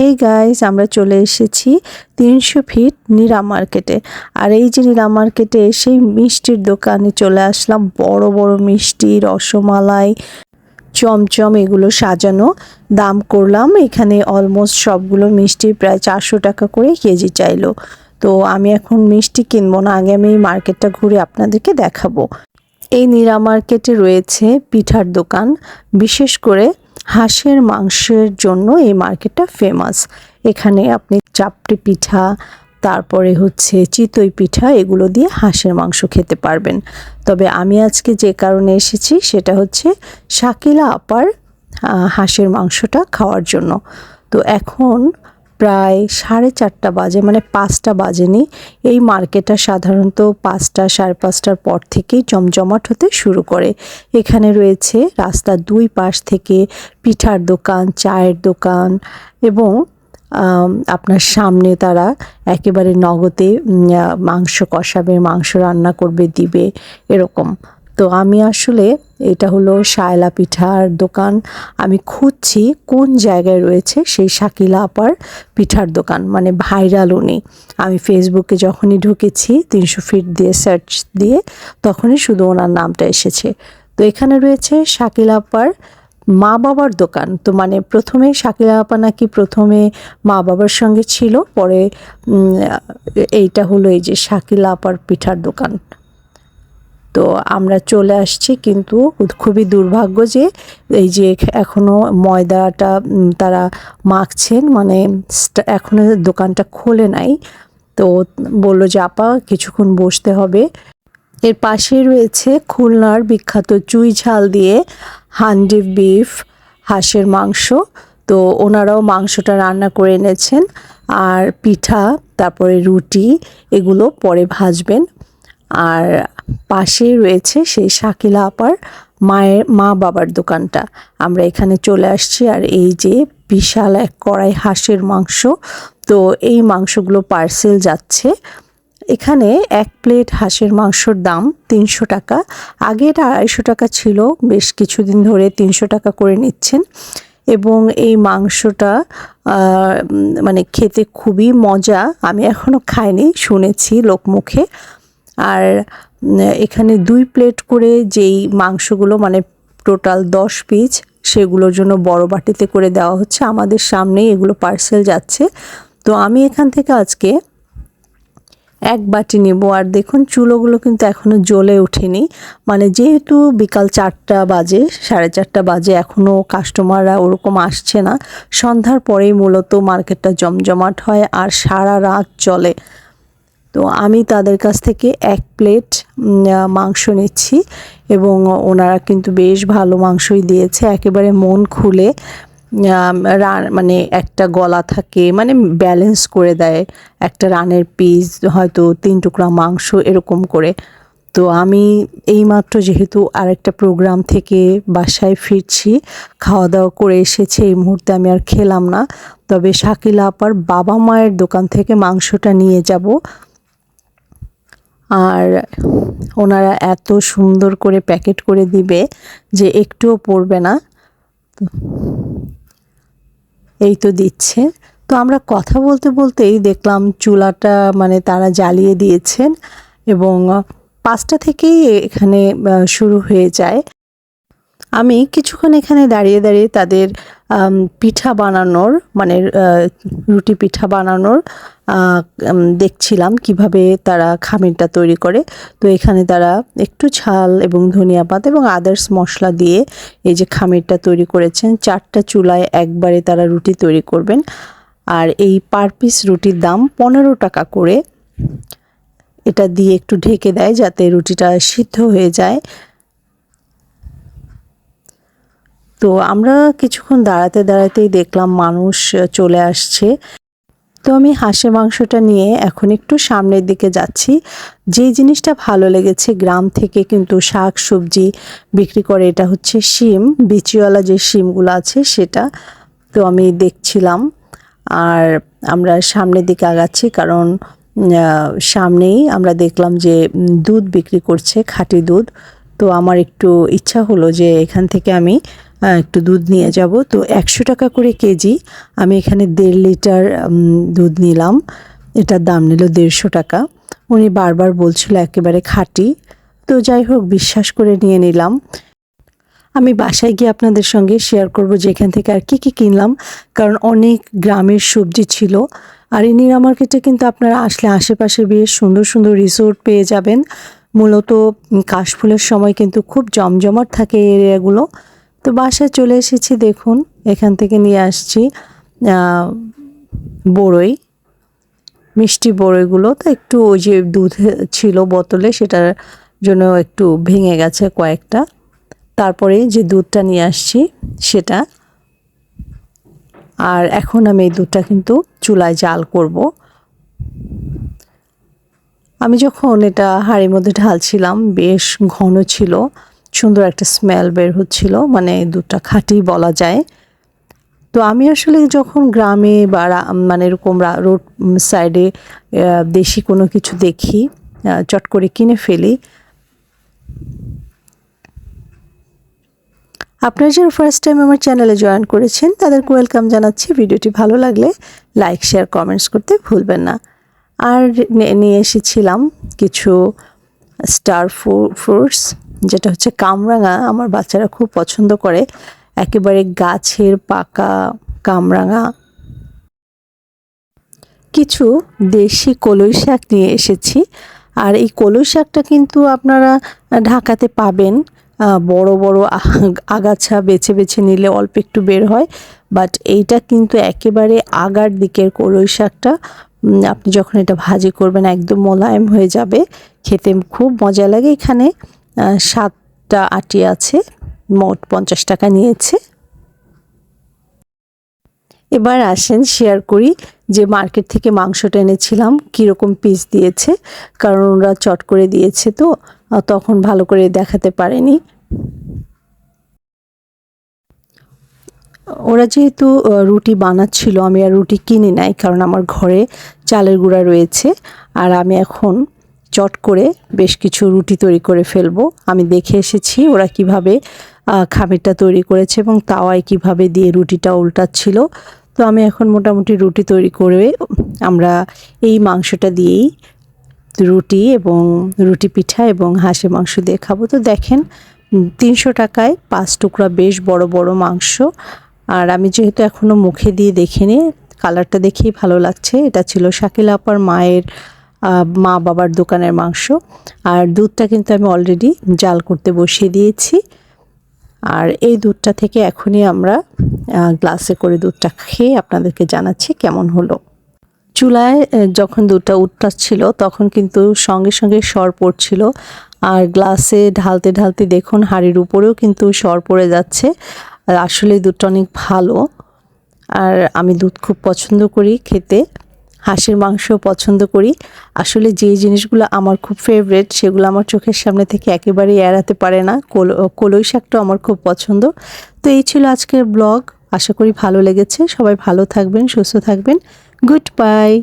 Hey guys আমরা চলে এসেছি তিনশো ফিট নীরা মার্কেটে আর এই যে নীরা মার্কেটে সেই মিষ্টির দোকানে চলে আসলাম। বড় বড় মিষ্টি, রসমালাই, চমচম এগুলো সাজানো। দাম করলাম এখানে অলমোস্ট সবগুলো মিষ্টি প্রায় চারশো টাকা করে কেজি চাইলো। তো আমি এখন মিষ্টি কিনবো না, আগে আমি এই মার্কেটটা ঘুরে আপনাদেরকে দেখাবো। এই নীরা মার্কেটে রয়েছে পিঠার দোকান। বিশেষ করে হাঁসের মাংসের জন্য এই মার্কেটটা ফেমাস এখানে আপনি চাপটি পিঠা, তারপরে হচ্ছে চিতই পিঠা, এগুলো দিয়ে হাঁসের মাংস খেতে পারবেন। তবে আমি আজকে যে কারণে এসেছি, সেটা হচ্ছে শাকিলা আপার হাঁসের মাংসটা খাওয়ার জন্য। তো এখন প্রায় সাড়ে চারটা বাজে মানে পাঁচটা বাজেনি। এই মার্কেটটা সাধারণত পাঁচটা, সাড়ে পাঁচটার পর থেকেই জমজমাট হতে শুরু করে। এখানে রয়েছে রাস্তার দুই পাশ থেকে পিঠার দোকান, চায়ের দোকান এবং আপনার সামনে তারা একেবারে নগদে মাংস কষাবে, মাংস রান্না করবে, দিবে, এরকম। তো আমি আসলে এটা হলো শায়লা পিঠার দোকান। আমি খুঁজছি কোন জায়গায় রয়েছে সেই শাকিলা আপার পিঠার দোকান মানে ভাইরাল উনি। আমি ফেসবুকে যখনই ঢুকেছি তিনশো ফিট দিয়ে সার্চ দিয়ে তখনই শুধু ওনার নামটা এসেছে। তো এখানে রয়েছে শাকিলা আপার মা বাবার দোকান। তো মানে প্রথমে শাকিলা আপা নাকি প্রথমে মা বাবার সঙ্গে ছিল, পরে এইটা হলো এই যে শাকিলা আপার পিঠার দোকান। তো আমরা চলে আসছি কিন্তু খুবই দুর্ভাগ্য যে এই যে এখ- এখনও ময়দাটা তারা মাখছেন মানে স্টা- এখনও দোকানটা খোলে নাই। তো বলল যে, আপা, কিছুক্ষণ বসতে হবে। এর পাশে রয়েছে খুলনার বিখ্যাত চুই ঝাল দিয়ে হান্ডি বিফ, হাঁসের মাংস। তো ওনারাও মাংসটা রান্না করে এনেছেন। আর পিঠা, তারপরে রুটি, এগুলো পরে ভাজবেন। আর পাশে রয়েছে সেই শাকিলা আপার মায়ের, মা বাবার দোকানটা। আমরা এখানে চলে আসছি আর এই যে বিশাল এক কড়াই হাঁসের মাংস, তো এই মাংসগুলো পার্সেল যাচ্ছে। এখানে এক প্লেট হাঁসের মাংসর দাম তিনশো টাকা। আগে এটা আড়াইশো টাকা ছিল, বেশ কিছুদিন ধরে তিনশো টাকা করে নিচ্ছেন। এবং এই মাংসটা মানে খেতে খুবই মজা, আমি এখনও খাইনি, শুনেছি লোকমুখে। আর এখানে দুই প্লেট করে যেই মাংসগুলো মানে টোটাল দশ পিস সেগুলোর জন্য বড় বাটিতে করে দেওয়া হচ্ছে। আমাদের সামনেই এগুলো পার্সেল যাচ্ছে। তো আমি এখান থেকে আজকে এক বাটি নেব। আর দেখুন, চুলোগুলো কিন্তু এখনও জ্বলে ওঠেনি। মানে যেহেতু বিকাল চারটা বাজে, সাড়ে চারটা বাজে এখনও কাস্টমাররা ওরকম আসছে না। সন্ধ্যার পরেই মূলত মার্কেটটা জমজমাট হয় আর সারা রাত চলে। তো আমি তাদের কাছ থেকে এক প্লেট মাংস নিচ্ছি এবং ওনারা কিন্তু বেশ ভালো মাংসই দিয়েছে। একেবারে মন খুলে মানে একটা গলা থাকে মানে ব্যালেন্স করে দেয়। একটা রানের পিস হয়তো তিন টুকরা মাংস, এরকম করে। তো আমি এইমাত্র যেহেতু আরেকটা প্রোগ্রাম থেকে বাসায় ফিরছি খাওয়া দাওয়া করে এসেছে, এই মুহূর্তে আমি আর খেলাম না। তবে শাকিলা আপার বাবা মায়ের দোকান থেকে মাংসটা নিয়ে যাব। আর ওনারা এত সুন্দর করে প্যাকেট করে দিবে যে একটুও পড়বে না। এই তো দিচ্ছে। তো আমরা কথা বলতে বলতেই দেখলাম চুলাটা মানে তারা জ্বালিয়ে দিয়েছেন এবং পাঁচটা থেকেই এখানে শুরু হয়ে যায়। আমি কিছুক্ষণ এখানে দাঁড়িয়ে দাঁড়িয়ে তাদের পিঠা বানানোর মানে রুটি পিঠা বানানোর দেখছিলাম কীভাবে তারা খামিরটা তৈরি করে। তো এখানে তারা একটু ঝাল এবং ধনিয়া পাতা এবং আদার্স মশলা দিয়ে এই যে খামিরটা তৈরি করেছেন, চারটা চুলায় একবারে তারা রুটি তৈরি করবেন। আর এই পার পিস রুটির দাম পনেরো টাকা করে। এটা দিয়ে একটু ঢেকে দেয় যাতে রুটিটা সিদ্ধ হয়ে যায়। তো আমরা কিছুক্ষণ দাঁড়াতে দাঁড়াতেই দেখলাম মানুষ চলে আসছে। তো আমি হাঁসের মাংসটা নিয়ে এখন একটু সামনের দিকে যাচ্ছি। যে জিনিসটা ভালো লেগেছে গ্রাম থেকে কিন্তু শাক সবজি বিক্রি করে, এটা হচ্ছে শিম, বিচিওয়ালা যে শিমগুলো আছে সেটা। তো আমি দেখছিলাম আর আমরা সামনের দিকে আগাচ্ছি কারণ সামনেই আমরা দেখলাম যে দুধ বিক্রি করছে, খাঁটি দুধ। তো আমার একটু ইচ্ছা হলো যে এখান থেকে আমি একটু দুধ নিয়ে যাব। তো একশো টাকা করে কেজি আমি এখানে দেড় লিটার দুধ নিলাম। এটার দাম নিল দেড়শো টাকা। উনি বারবার বলছিল একেবারে খাঁটি। তো যাই হোক, বিশ্বাস করে নিয়ে নিলাম। আমি বাসায় গিয়ে আপনাদের সঙ্গে শেয়ার করব যেখান থেকে আর কি কি কিনলাম। কারণ অনেক গ্রামের সবজি ছিল। আর এই নীরা মার্কেটে কিন্তু আপনারা আসলে আশেপাশে বেশ সুন্দর সুন্দর রিসোর্ট পেয়ে যাবেন। মূলত কাশফুলের সময় কিন্তু খুব জমজমাট থাকে এই এরিয়াগুলো তো বাসায় চলে এসেছি, দেখুন, এখান থেকে নিয়ে আসছি বড়ই, মিষ্টি বড়ইগুলো। তো একটু ওই যে দুধ ছিল বোতলে, সেটার জন্য একটু ভেঙে গেছে কয়েকটা। তারপরে যে দুধটা নিয়ে আসছি, সেটা। আর এখন আমি এই দুধটা কিন্তু চুলায় জাল করব। আমি যখন এটা হাঁড়ির মধ্যে ঢালছিলাম, বেশ ঘন ছিল সুন্দর একটা স্মেল বের হচ্ছিল মানে দুধটা খাঁটি বলা যায়। তো আমি আসলে যখন গ্রামে বা মানে এরকম রোড সাইডে দেশি কোনো কিছু দেখি চট করে কিনে ফেলি। আপনারা যারা ফার্স্ট টাইম আমার চ্যানেলে জয়েন করেছেন, তাদেরকে ওয়েলকাম জানাচ্ছি। ভিডিওটি ভালো লাগলে লাইক শেয়ার কমেন্টস করতে ভুলবেন না। আর নিয়ে এসেছিলাম কিছু স্টার ফ্রুটস যেটা হচ্ছে কামরাঙা, আমার বাচ্চারা খুব পছন্দ করে। একেবারে গাছের পাকা কামরাঙা। কিছু দেশি কলই শাক নিয়ে এসেছি। আর এই কলই শাকটা কিন্তু আপনারা ঢাকাতে পাবেন। বড় বড় আগাছা বেছে বেছে নিলে অল্প একটু বের হয়। বাট এইটা কিন্তু একেবারে আগার দিকের কলই শাকটা। আপনি যখন এটা ভাজি করবেন, একদম মোলায়েম হয়ে যাবে। খেতে খুব মজা লাগে এখানে। সাতটা আটি আছে, মোট পঞ্চাশ টাকা নিয়েছে। এবার আসেন শেয়ার করি যে মার্কেট থেকে মাংসটা এনেছিলাম, কীরকম পিস দিয়েছে, কারণ ওরা চট করে দিয়েছে তো তখন ভালো করে দেখাতে পারেনি। ওরা যেহেতু রুটি বানাচ্ছিল, আমি আর রুটি কিনে নাই, কারণ আমার ঘরে চালের গুঁড়া রয়েছে, আর আমি এখন চট করে বেশ কিছু রুটি তৈরি করে ফেলব। আমি দেখে এসেছি ওরা কীভাবে খামিরটা তৈরি করেছে এবং তাওয়ায় কীভাবে দিয়ে রুটিটা উল্টাচ্ছিল। তো আমি এখন মোটামুটি রুটি তৈরি করে আমরা এই মাংসটা দিয়েই রুটি এবং রুটি পিঠা এবং হাঁসের মাংস দিয়ে খাব। তো দেখেন, তিনশো টাকায় পাঁচ টুকরা বেশ বড় বড় মাংস। আর আমি যেহেতু এখনও মুখে দিয়ে দেখিনি, কালারটা দেখেই ভালো লাগছে। এটা ছিল শাকিল আপার মায়ের মা বাবার দোকানের মাংস। আর দুধটা কিন্তু আমি অলরেডি জাল করতে বসিয়ে দিয়েছি। আর এই দুধটা থেকে এখনই আমরা গ্লাসে করে দুধটা খেয়ে আপনাদেরকে জানাচ্ছি কেমন হলো। চুলায় যখন দুধটা উঠটাচ্ছিল তখন কিন্তু সঙ্গে সঙ্গে সর পড়ছিল। আর গ্লাসে ঢালতে ঢালতে দেখুন, হাঁড়ির উপরেও কিন্তু সর পড়ে যাচ্ছে। আর আসলে দুধটা অনেক ভালো। আর আমি দুধ খুব পছন্দ করি খেতে। হাঁসের মাংস পছন্দ করি। আসলে যে জিনিসগুলো আমার খুব ফেভারেট সেগুলো আমার চোখের সামনে থেকে একেবারেই এড়াতে পারে না। কল- কলই শাকটাও আমার খুব পছন্দ। তো এই ছিল আজকের ব্লগ। আশা করি ভালো লেগেছে। সবাই ভালো থাকবেন, সুস্থ থাকবেন। Good bye!